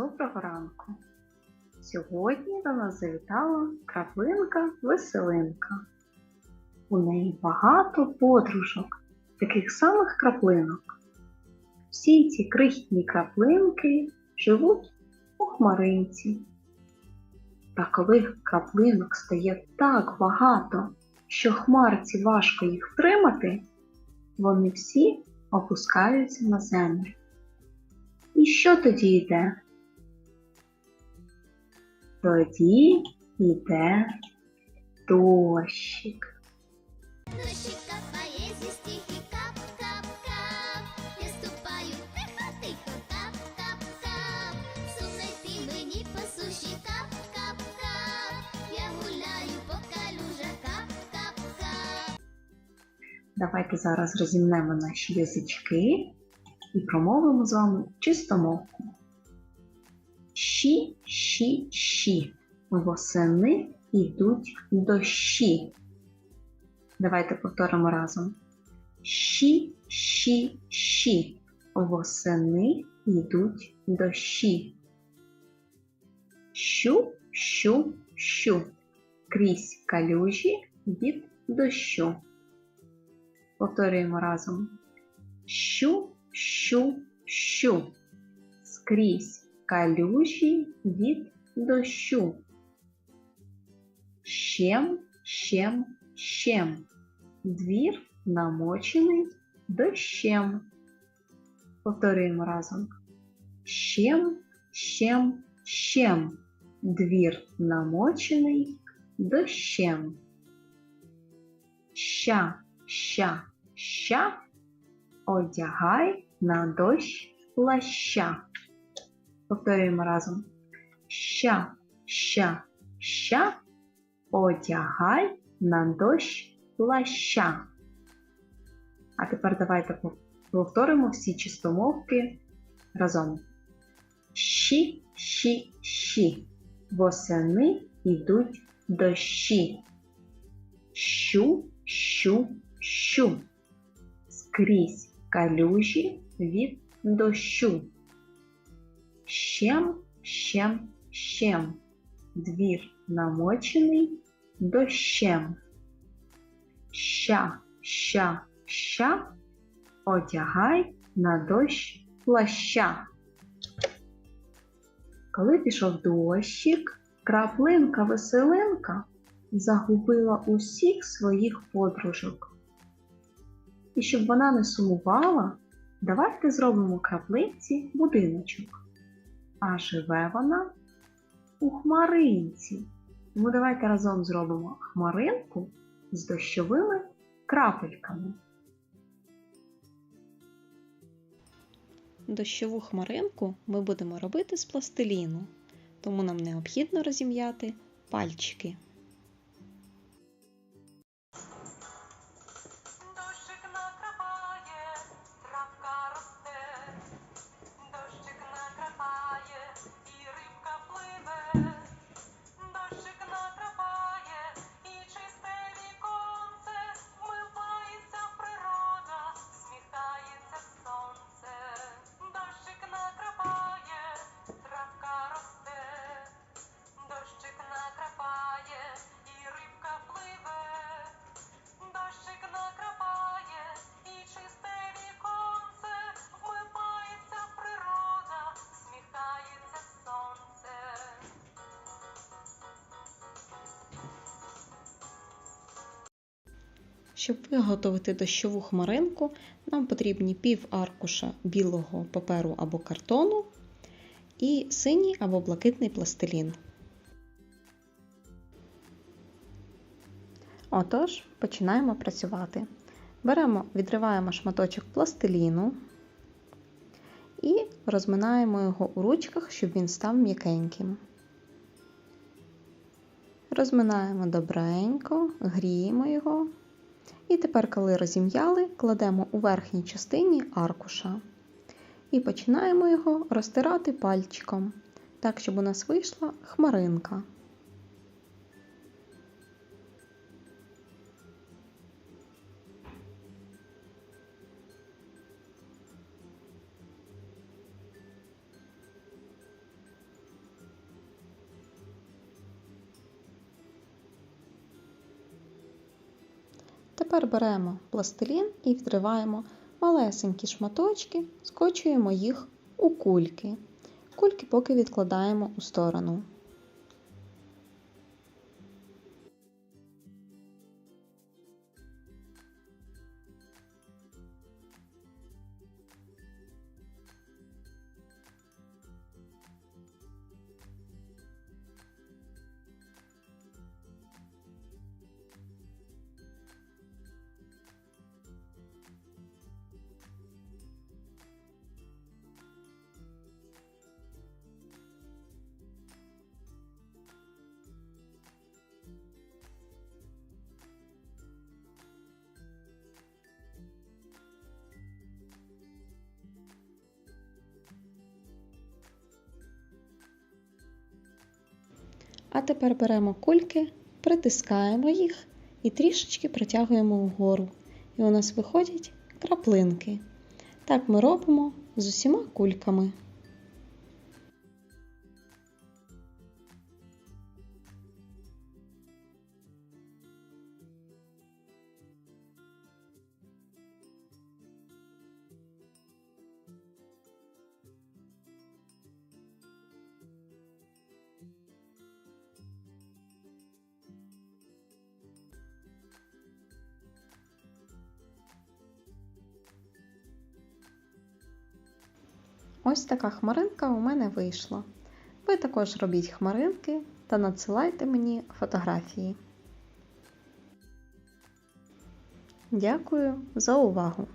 Доброго ранку! Сьогодні до нас завітала краплинка Веселинка. У неї багато подружок, таких самих краплинок. Всі ці крихітні краплинки живуть у хмаринці. Та коли краплинок стає так багато, що хмарці важко їх втримати, вони всі опускаються на землю. І що тоді йде? Тоді йде дощик. Дощик капає зі стихи кап-кап-кап. Я ступаю тихо-тихо, кап-кап-кап. Мені по суші кап-кап-кап. Я гуляю по калюжах кап-кап-кап. Давайте зараз розімнемо наші язички і промовимо з вами чистомовку. Щі, щі, щі. Восени йдуть дощі. Давайте повторимо разом. Щі, щі, щі. Восени йдуть дощі. Щу, щу, щу. Крізь калюжі від дощу. Повторюємо разом. Щу, щу, щу. Скрізь калюжі від дощу. Щем, щем, щем. Двір намочений дощем. Повторюємо разом. Щем, щем, щем. Двір намочений дощем. Ща, ща, ща. Одягай на дощ плаща. Повторюємо разом. Ща, ща, ща. Одягай на дощ плаща. А тепер давайте повторимо всі чистомовки разом. Щі, щі, щі. Восени йдуть дощі. Щу, щу, щу. Скрізь калюжі від дощу. Щем, щем, щем. Двір намочений дощем. Ща, ща, ща. Одягай на дощ плаща. Коли пішов дощик, краплинка веселинка загубила усіх своїх подружок. І щоб вона не сумувала, давайте зробимо краплинці будиночок. А живе вона у хмаринці. Тому давайте разом зробимо хмаринку з дощовими крапельками. Дощову хмаринку ми будемо робити з пластиліну, тому нам необхідно розім'яти пальчики. Щоб виготовити дощову хмаринку, нам потрібні пів аркуша білого паперу або картону і синій або блакитний пластилін. Отож, починаємо працювати. Беремо, відриваємо шматочок пластиліну і розминаємо його у ручках, щоб він став м'якеньким. Розминаємо добренько, гріємо його. І тепер, коли розім'яли, кладемо у верхній частині аркуша і починаємо його розтирати пальчиком, так, щоб у нас вийшла хмаринка. Тепер беремо пластилін і відриваємо малесенькі шматочки, скочуємо їх у кульки. Кульки поки відкладаємо у сторону. А тепер беремо кульки, притискаємо їх і трішечки протягуємо вгору. І у нас виходять краплинки. Так ми робимо з усіма кульками. Ось така хмаринка у мене вийшла. Ви також робіть хмаринки та надсилайте мені фотографії. Дякую за увагу!